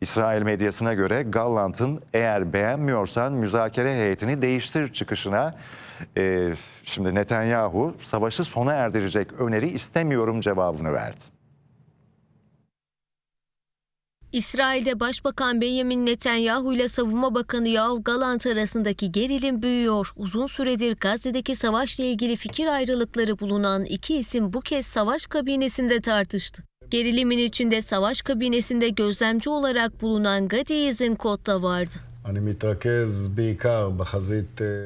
İsrail medyasına göre Galland'ın eğer beğenmiyorsan müzakere heyetini değiştir çıkışına e, şimdi Netanyahu savaşı sona erdirecek öneri istemiyorum cevabını verdi. İsrail'de Başbakan Benjamin Netanyahu ile Savunma Bakanı Yoav Gallant arasındaki gerilim büyüyor. Uzun süredir Gazze'deki savaşla ilgili fikir ayrılıkları bulunan iki isim bu kez savaş kabinesinde tartıştı. Gerilimin içinde savaş kabinesinde gözlemci olarak bulunan Gadi Izinkot da vardı.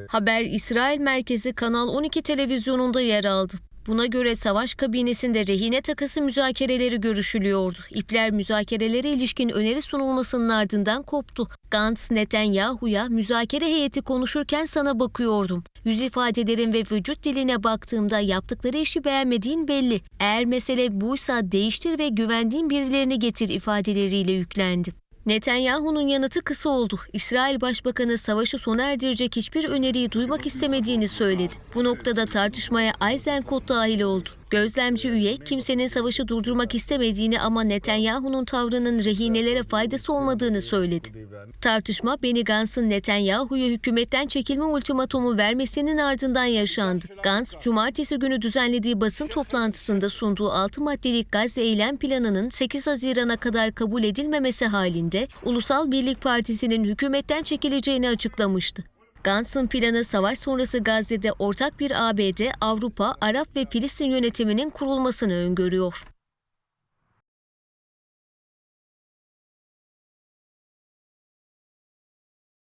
Haber İsrail merkezi Kanal 12 televizyonunda yer aldı. Buna göre savaş kabinesinde rehine takası müzakereleri görüşülüyordu. İpler müzakerelere ilişkin öneri sunulmasının ardından koptu. Gantz, Netanyahu'ya müzakere heyeti konuşurken sana bakıyordum. Yüz ifadelerin ve vücut diline baktığımda yaptıkları işi beğenmediğin belli. Eğer mesele buysa değiştir ve güvendiğin birilerini getir ifadeleriyle yüklendi. Netanyahu'nun yanıtı kısa oldu. İsrail Başbakanı savaşı sona erdirecek hiçbir öneriyi duymak istemediğini söyledi. Bu noktada tartışmaya Eisenkot dahil oldu. Gözlemci üye kimsenin savaşı durdurmak istemediğini ama Netanyahu'nun tavrının rehinelere faydası olmadığını söyledi. Tartışma Benny Gantz'ın Netanyahu'ya hükümetten çekilme ultimatomu vermesinin ardından yaşandı. Gantz, cumartesi günü düzenlediği basın toplantısında sunduğu 6 maddelik Gazze eylem planının 8 Haziran'a kadar kabul edilmemesi halinde Ulusal Birlik Partisi'nin hükümetten çekileceğini açıklamıştı. Gantz'ın planı savaş sonrası Gazze'de ortak bir ABD, Avrupa, Arap ve Filistin yönetiminin kurulmasını öngörüyor.